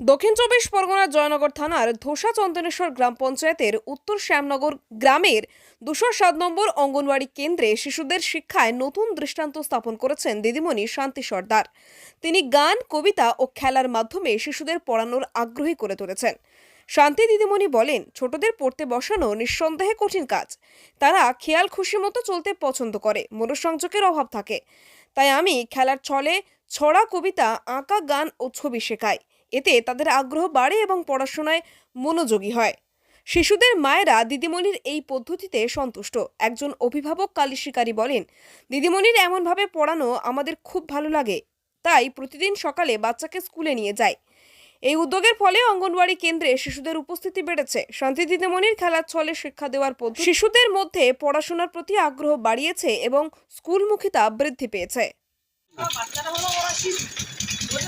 দক্ষিণ চব্বিশ পরগনার জয়নগর থানার ধোসা চন্দনেশ্বর গ্রাম পঞ্চায়েতের উত্তর শ্যামনগর গ্রামের দুশো সাত নম্বর অঙ্গনওয়াড়ি কেন্দ্রে শিশুদের শিক্ষায় নতুন দৃষ্টান্ত স্থাপন করেছেন দিদিমণি শান্তি সর্দার। তিনি গান, কবিতা ও খেলার মাধ্যমে শিশুদের পড়ানোর আগ্রহী করে তুলেছেন। শান্তি দিদিমণি বলেন, ছোটদের পড়তে বসানো নিঃসন্দেহে কঠিন কাজ। তারা খেয়াল খুশি মতো চলতে পছন্দ করে, মনোসংযোগের অভাব থাকে। তাই আমি খেলার ছলে, ছড়া কবিতা, আঁকা গান ও ছবি শেখাই। এতে তাদের আগ্রহ বাড়ে এবং পড়াশোনায় মনোযোগী হয়। শিশুদের মায়েরা দিদিমণির এই পদ্ধতিতে সন্তুষ্ট। একজন অভিভাবক কালী শিকারী বলেন, দিদিমণির এমনভাবে পড়ানো আমাদের খুব ভালো লাগে। তাই প্রতিদিন সকালে বাচ্চাকে স্কুলে নিয়ে যায় এই উদ্যোগের ফলে অঙ্গনওয়াড়ি কেন্দ্রে শিশুদের উপস্থিতি বেড়েছে। শান্তি দিদিমণির খেলার ছলে শিক্ষা দেওয়ার পদ্ধতি শিশুদের মধ্যে পড়াশোনার প্রতি আগ্রহ বাড়িয়েছে এবং স্কুলমুখিতা বৃদ্ধি পেয়েছে। বাচ্চারা হলো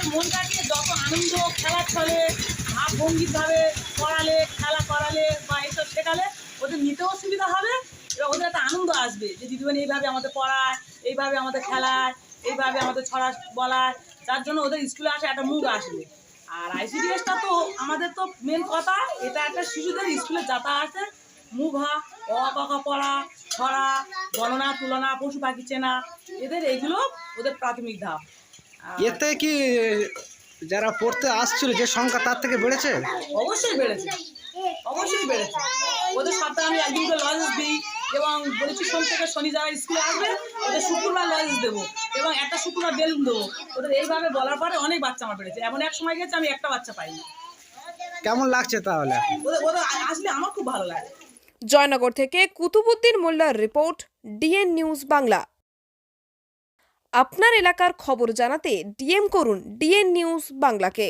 ওদের মনটাকে যত আনন্দ খেলার ছলে, ভাব ভঙ্গিভাবে পড়ালে, খেলা করালে বা এইসব শেখালে ওদের নিতেও সুবিধা হবে এবার ওদের একটা আনন্দ আসবে যে, দিদিমণি এইভাবে আমাদের পড়ায়, এইভাবে আমাদের খেলায়, এইভাবে আমাদের ছড়া বলায়। যার জন্য ওদের স্কুলে আসে একটা মুখ আসবে। আর আইসিডিএসটা তো আমাদের তো মেন কথা, এটা একটা শিশুদের স্কুলে যাতায়াতে মুভা অকা পড়া, ছড়া, গণনা, তুলনা, পশু পাখি চেনা, এদের এগুলো ওদের প্রাথমিক ধাপ। এতে কি যারা পড়তে আসছিল যে সংখ্যা তার থেকে বেড়েছে? অবশ্যই বেড়েছে। অবশ্যই বেড়েছে। ওদের সপ্তাহে আমি একদিন করে লজেস দিই এবং বলেছি সোম থেকে শনি যারা স্কুলে আসবে ওদের শুক্রবার লজেস দেবো এবং একটা শুক্রবার বেলুন দেবো। ওদের এইভাবে বলার পরে অনেক বাচ্চা আমার বেড়েছে। এমন এক সময় গেছে আমি একটা বাচ্চা পাইনি। কেমন লাগছে তাহলে? ওদের ওদের আসলে আমার খুব ভালো লাগে। জয়নগর থেকে কুতুবুদ্দিন মোল্লার রিপোর্ট ডিএন নিউজ বাংলা। আপনার এলাকার খবর জানাতে ডিএম করুন ডিএন নিউজ বাংলাকে।